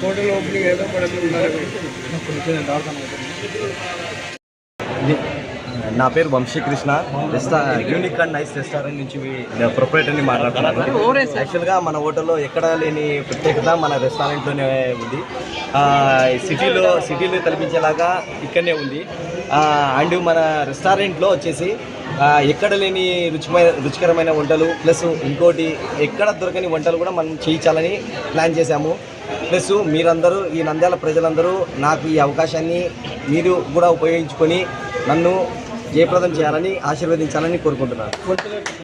Hotel opening ஏதோ படத்துக்கு నా పేరు Vamsikrishna. Unique and nice restaurant నుంచి మీ- ప్రొపరేటర్ని మాట్లాడుతున్నాను. యాక్చువల్గా మన హోటల్లో ఎక్కడ లేని ప్రత్యేకత మన రెస్టారెంట్లోనే ఉంది. సిటీలో సిటీలో కల్పించేలాగా ఇక్కడనే ఉంది. అండ్ మన రెస్టారెంట్లో వచ్చేసి ఎక్కడ లేని రుచిమైన రుచికరమైన వంటలు ప్లస్ ఇంకోటి ఎక్కడ దొరకని వంటలు కూడా మనం చేయించాలని ప్లాన్ చేశాము. ప్లస్ మీరందరూ ఈ నంద్యాల ప్రజలందరూ నాకు ఈ అవకాశాన్ని మీరు కూడా ఉపయోగించుకొని నన్ను జయప్రదం చేయాలని ఆశీర్వదించాలని కోరుకుంటున్నాను.